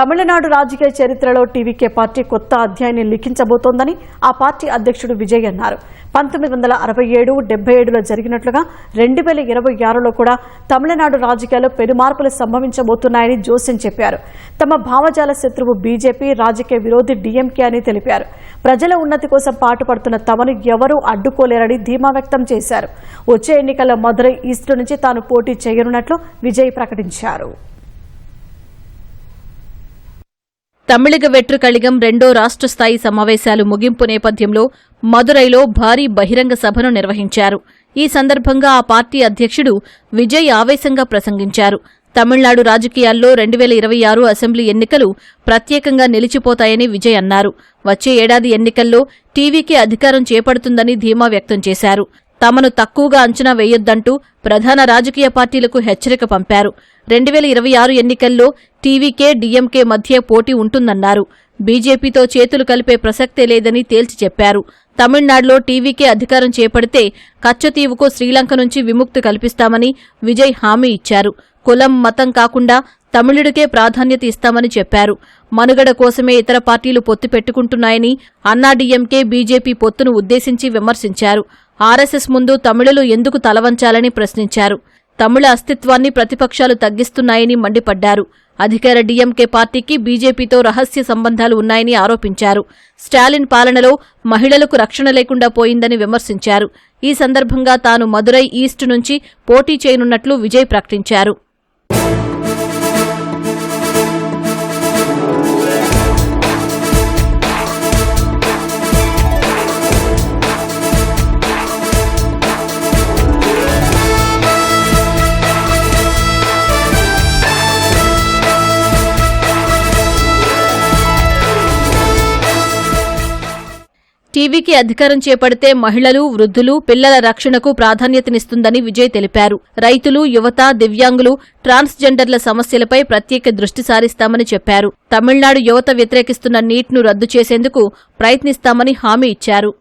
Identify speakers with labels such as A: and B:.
A: తమిళనాడు రాజకీయ చరిత్రలో TVK party కొత్త అధ్యాయాన్ని లిఖించబోతోందని ఆ పార్టీ అధ్యక్షుడు విజయ్ అన్నారు. పంతొమ్మిది వందల అరవై ఏడు డెబ్బై ఏడులో జరిగినట్లుగా రెండు వేల ఇరవై ఆరులో కూడా తమిళనాడు రాజకీయాల్లో పెను మార్పులు సంభవించబోతున్నాయని జోస్యం చెప్పారు. తమ భావజాల శత్రువు బీజేపీ రాజకీయ విరోధి డీఎంకే అని తెలిపారు. ప్రజల ఉన్నతి కోసం పాటుపడుతున్న తమను ఎవరూ అడ్డుకోలేరని ధీమా వ్యక్తం చేశారు. వచ్చే ఎన్నికల్లో మదురై ఈస్ట్ నుంచి తాను పోటీ చేయనున్నట్లు విజయ్ ప్రకటించారు.
B: తమిళగ వెట్రు కళిగం రెండో రాష్ట్ర స్థాయి సమావేశాలు ముగింపు నేపథ్యంలో మదురైలో భారీ బహిరంగ సభను నిర్వహించారు. ఈ సందర్భంగా ఆ పార్టీ అధ్యక్షుడు విజయ్ ఆవేశంగా ప్రసంగించారు. తమిళనాడు రాజకీయాల్లో రెండు వేల ఇరవై ఆరు అసెంబ్లీ ఎన్నికలు ప్రత్యేకంగా నిలిచిపోతాయని విజయ్ అన్నారు. వచ్చే ఏడాది ఎన్నికల్లో టీవీకి అధికారం చేపడుతుందని ధీమా వ్యక్తం చేశారు. తమను తక్కువగా అంచనా వేయొద్దంటూ ప్రధాన రాజకీయ పార్టీలకు హెచ్చరిక పంపారు. రెండు వేల ఇరవై ఆరు ఎన్నికల్లో టీవీకే డీఎంకే మధ్య పోటీ ఉంటుందన్నారు. బీజేపీతో చేతులు కలిపే ప్రసక్తే లేదని తేల్చి చెప్పారు. తమిళనాడులో టీవీకే అధికారం చేపడితే కచ్చతీవుకు శ్రీలంక నుంచి విముక్తి కల్పిస్తామని విజయ్ హామీ ఇచ్చారు. కులం మతం కాకుండా తమిళుడికే ప్రాధాన్యత ఇస్తామని చెప్పారు. మనుగడ కోసమే ఇతర పార్టీలు పొత్తు పెట్టుకుంటున్నాయని అన్నాడీఎంకే బీజేపీ పొత్తును ఉద్దేశించి విమర్శించారు. ఆర్ఎస్ఎస్ ముందు తమిళులు ఎందుకు తలవంచాలని ప్రశ్నించారు. తమిళ అస్తిత్వాన్ని ప్రతిపక్షాలు తగ్గిస్తున్నాయని మండిపడ్డారు. అధికార డీఎంకే పార్టీకి బీజేపీతో రహస్య సంబంధాలు ఉన్నాయని ఆరోపించారు. స్టాలిన్ పాలనలో మహిళలకు రక్షణ లేకుండా పోయిందని విమర్శించారు. ఈ సందర్భంగా తాను మదురై ఈస్ట్ నుంచి పోటీ చేయనున్నట్లు విజయ్ ప్రకటించారు. టీవీకి అధికారం చేపడితే మహిళలు వృద్ధులు పిల్లల రక్షణకు ప్రాధాన్యతనిస్తుందని విజయ్ తెలిపారు. రైతులు యువత దివ్యాంగులు ట్రాన్స్జెండర్ల సమస్యలపై ప్రత్యేక దృష్టి సారిస్తామని చెప్పారు. తమిళనాడు యువత వ్యతిరేకిస్తున్న నీట్ను రద్దు చేసేందుకు ప్రయత్నిస్తామని హామీ ఇచ్చారు.